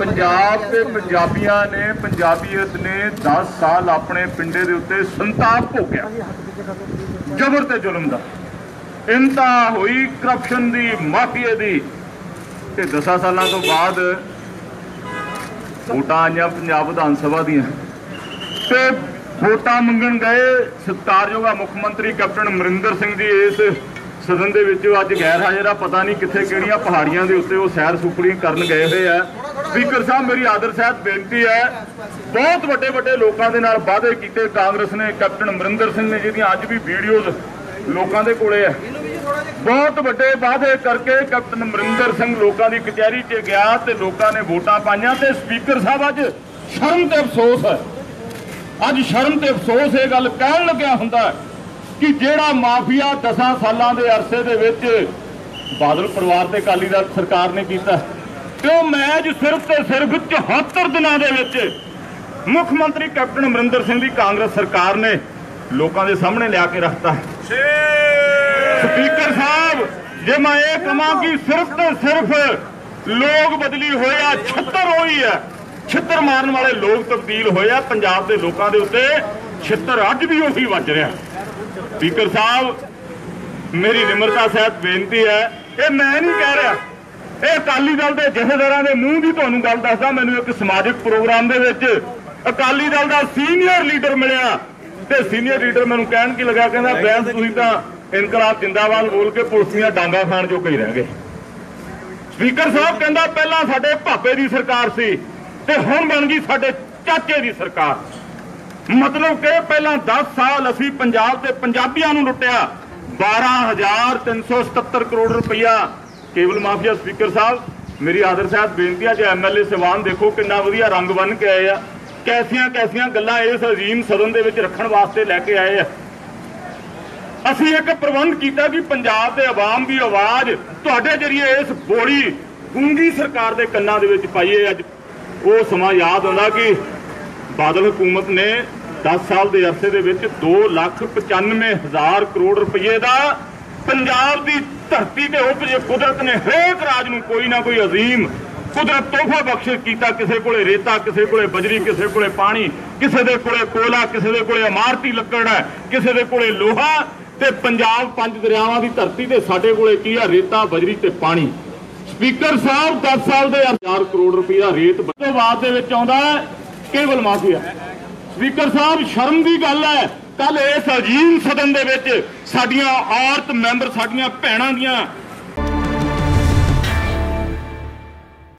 ਪੰਜਾਬ ਤੇ ਪੰਜਾਬੀਆਂ ਨੇ, ਪੰਜਾਬੀਅਤ ਨੇ 10 ਸਾਲ ਆਪਣੇ ਪਿੰਡੇ ਦੇ ਉੱਤੇ ਸੰਤਾਪ ਭੋਗਿਆ। ਜ਼ਬਰ ਤੇ ਜ਼ੁਲਮ ਦਾ। ਇੰਤਾ ਹੋਈ ਕਰਪਸ਼ਨ ਦੀ, ਮਾਫੀਏ ਦੀ। ਤੇ 10 ਸਾਲਾਂ ਤੋਂ ਬਾਅਦ ਵੋਟਾਂ ਆਈਆਂ ਪੰਜਾਬ ਵਿਧਾਨ ਸਭਾ ਦੀਆਂ। ਤੇ ਵੋਟਾਂ ਮੰਗਣ ਗਏ ਸਤਿਕਾਰਯੋਗ ਮੁੱਖ ਮੰਤਰੀ ਕੈਪਟਨ ਅਮਰਿੰਦਰ ਸਿੰਘ ਜੀ। ਇਸ ਸਦਨ ਦੇ ਵਿੱਚ ਅੱਜ ਗੈਰ ਹਾਜ਼ਰ ਆ, ਪਤਾ ਨਹੀਂ ਕਿੱਥੇ ਕਿਹੜੀਆਂ ਪਹਾੜੀਆਂ ਦੇ ਉੱਤੇ ਉਹ ਸੈਰ ਸੁਪੜੀ ਕਰਨ ਗਏ ਹੋਏ ਆ। ਸਪੀਕਰ ਸਾਹਿਬ, ਮੇਰੀ ਆਦਰ ਸਹਿਤ ਬੇਨਤੀ ਹੈ। ਬਹੁਤ ਵੱਡੇ ਵੱਡੇ ਲੋਕਾਂ ਦੇ ਨਾਲ ਵਾਅਦੇ ਕੀਤੇ। ਕਾਂਗਰਸ ਨੇ, ਕੈਪਟਨ ਅਮਰਿੰਦਰ ਸਿੰਘ ਨੇ, ਜਿਹਦੀਆਂ ਅੱਜ ਵੀ ਵੀਡੀਓਜ਼ ਲੋਕਾਂ ਦੇ ਕੋਲੇ ਹੈ। ਬਹੁਤ ਵੱਡੇ ਵਾਅਦੇ ਕਰਕੇ ਕੈਪਟਨ ਅਮਰਿੰਦਰ ਸਿੰਘ ਲੋਕਾਂ ਦੀ ਕਚਹਿਰੀ 'ਚ ਗਿਆ ਤੇ ਲੋਕਾਂ ਨੇ ਵੋਟਾਂ ਪਾਈਆਂ ਤੇ ਸਪੀਕਰ ਸਾਹਿਬ, ਅੱਜ ਸ਼ਰਮ ਤੇ ਅਫਸੋਸ ਹੈ। ਅੱਜ ਸ਼ਰਮ ਤੇ ਅਫਸੋਸ ਇਹ ਗੱਲ ਕਹਿਣ ਲੱਗਿਆ ਹੁੰਦਾ ਕਿ ਜਿਹੜਾ ਮਾਫੀਆ 10 ਸਾਲਾਂ ਦੇ ਅਰਸੇ ਦੇ ਵਿੱਚ ਬਾਦਲ ਪਰਿਵਾਰ ਤੇ ਅਕਾਲੀ ਦਲ ਸਰਕਾਰ ਨੇ ਕੀਤਾ ਤੇ ਮੈਚ ਸਿਰਫ ਤੇ ਸਿਰਫ 74 ਦਿਨਾਂ ਦੇ ਵਿੱਚ ਮੁੱਖ ਮੰਤਰੀ ਕੈਪਟਨ ਅਮਰਿੰਦਰ ਸਿੰਘ ਦੀ ਕਾਂਗਰਸ ਸਰਕਾਰ ਨੇ ਲੋਕਾਂ ਦੇ ਸਾਹਮਣੇ ਲਿਆ ਕੇ ਰੱਖਤਾ ਸਪੀਕਰ ਸਾਹਿਬ ਜੇ ਮੈਂ ਇਹ ਕਹਾਂ ਕਿ ਸਿਰਫ ਤੇ ਸਿਰਫ ਲੋਕ ਬਦਲੀ ਹੋਇਆ ਛੱਤਰ ਹੋਈ ਹੈ। ਛਿੱਤਰ ਮਾਰਨ ਵਾਲੇ ਲੋਕ ਤਬਦੀਲ ਹੋਏ ਆ ਪੰਜਾਬ ਦੇ ਲੋਕਾਂ ਦੇ ਉੱਤੇ ਛਿੱਤਰ ਅੱਜ ਵੀ ਉਹੀ ਵੱਜ ਰਿਹਾ ਸਪੀਕਰ ਸਾਹਿਬ ਮੇਰੀ ਨਿਮਰਤਾ ਸਹਿਤ ਬੇਨਤੀ ਹੈ ਇਹ ਮੈਂ ਨਹੀਂ ਕਹਿ ਰਿਹਾ ਇਹ ਅਕਾਲੀ ਦਲ ਦੇ ਜਥੇਦਾਰਾਂ ਦੇ ਮੂੰਹ ਦੀ ਤੁਹਾਨੂੰ ਗੱਲ ਦੱਸਦਾ ਮੈਨੂੰ ਇੱਕ ਸਮਾਜਿਕ ਪ੍ਰੋਗਰਾਮ ਦੇ ਵਿੱਚ ਅਕਾਲੀ ਦਲ ਦਾ ਸੀਨੀਅਰ ਲੀਡਰ ਮਿਲਿਆ ਤੇ ਸੀਨੀਅਰ ਲੀਡਰ ਮੈਨੂੰ ਕਹਿਣ ਕੀ ਲੱਗਾ ਕਹਿੰਦਾ ਬੈਂਸ ਤੁਸੀਂ ਤਾਂ ਇਨਕਲਾਬ ਜਿੰਦਾਬਾਦ ਬੋਲ ਕੇ ਪੁਲਿਸ ਦੀਆਂ ਡਾਂਗਾ ਖਾਣ ਜੋ ਕਈ ਰਹਿ ਗਏ। ਸਪੀਕਰ ਸਾਹਿਬ ਕਹਿੰਦਾ ਪਹਿਲਾਂ ਸਾਡੇ ਭਾਪੇ ਦੀ ਸਰਕਾਰ ਸੀ ਤੇ ਹੁਣ ਬਣ ਗਈ ਸਾਡੇ ਚਾਚੇ ਦੀ ਸਰਕਾਰ। ਮਤਲਬ ਕਿ ਪਹਿਲਾਂ 10 ਸਾਲ ਅਸੀਂ ਪੰਜਾਬ ਤੇ ਪੰਜਾਬੀਆਂ ਨੂੰ ਲੁੱਟਿਆ 12377 ਕਰੋੜ ਰੁਪਇਆ ਕੇਬਲ ਮਾਫੀਆ ਸਪੀਕਰ ਸਾਹਿਬ, ਮੇਰੀ ਆਦਰ ਸਾਹਿਬ, ਬੇਨਤੀ ਹੈ ਜੇ ਐਮਐਲਏ ਸਿਵਾਨ ਦੇਖੋ ਕਿੰਨਾ ਵਧੀਆ ਰੰਗ ਬੰਨ ਕੇ ਆਏ ਆ। ਕੈਸੀਆਂ ਕੈਸੀਆਂ ਗੱਲਾਂ ਇਸ ਅਜ਼ੀਮ ਸਦਨ ਦੇ ਵਿੱਚ ਰੱਖਣ ਵਾਸਤੇ ਲੈ ਕੇ ਆਏ ਆ। ਅਸੀਂ ਇੱਕ ਪ੍ਰਬੰਧ ਕੀਤਾ ਕਿ ਪੰਜਾਬ ਦੇ ਆਵਾਮ ਦੀ ਆਵਾਜ਼ ਤੁਹਾਡੇ ਜਰੀਏ ਇਸ ਬੋੜੀ ਗੂੰਗੀ ਸਰਕਾਰ ਦੇ ਕੰਨਾਂ ਦੇ ਵਿੱਚ ਪਾਈਏ ਅੱਜ। ਉਹ ਸਮਾਂ ਯਾਦ ਆਉਂਦਾ ਕਿ ਬਾਦਲ ਹਕੂਮਤ ਨੇ 10 ਸਾਲ ਦੇ ਅਰਸੇ ਦੇ ਵਿੱਚ 295000 ਕਰੋੜ ਰੁਪਏ ਦਾ ਪੰਜਾਬ ਦੀ ਧਰਤੀ ਤੇ ਉਪਜੇ ਕੁਦਰਤ ਨੇ ਹਰੇਕ ਰਾਜ ਨੂੰ ਕੋਈ ਨਾ ਕੋਈ ਅਜ਼ੀਮ, ਕੁਦਰਤ ਤੋਹਫਾ ਬਖਸ਼ ਕੀਤਾ, ਕਿਸੇ ਕੋਲੇ ਰੇਤਾ, ਕਿਸੇ ਕੋਲੇ ਬਜਰੀ, ਕਿਸੇ ਕੋਲੇ ਪਾਣੀ, ਕਿਸੇ ਦੇ ਕੋਲੇ ਕੋਲਾ, ਕਿਸੇ ਦੇ ਕੋਲੇ ਇਮਾਰਤੀ ਲੱਕੜ ਹੈ, ਕਿਸੇ ਦੇ ਕੋਲੇ ਲੋਹਾ ਤੇ ਪੰਜਾਬ ਪੰਜ ਦਰਿਆਵਾਂ ਦੀ ਧਰਤੀ ਤੇ ਸਾਡੇ ਕੋਲੇ ਕੀ ਆ? ਰੇਤਾ, ਬਜਰੀ ਤੇ ਪਾਣੀ। ਸਪੀਕਰ ਸਾਹਿਬ 10 ਸਾਲ ਦੇ 1000 ਕਰੋੜ ਰੁਪਇਆ ਰੇਤ ਬਾਅਦ ਦੇ ਵਿੱਚ ਆਉਂਦਾ ਹੈ, ਕੇਵਲ ਮਾਫੀਆ। ਸਪੀਕਰ ਸਾਹਿਬ, ਸ਼ਰਮ ਦੀ ਗੱਲ ਹੈ ਕੱਲ ਇਸ ਅਜੀਮ ਸਦਨ ਦੇ ਵਿੱਚ ਸਾਡੀਆਂ ਔਰਤ ਮੈਂਬਰ ਸਾਡੀਆਂ ਭੈਣਾਂ ਦੀਆਂ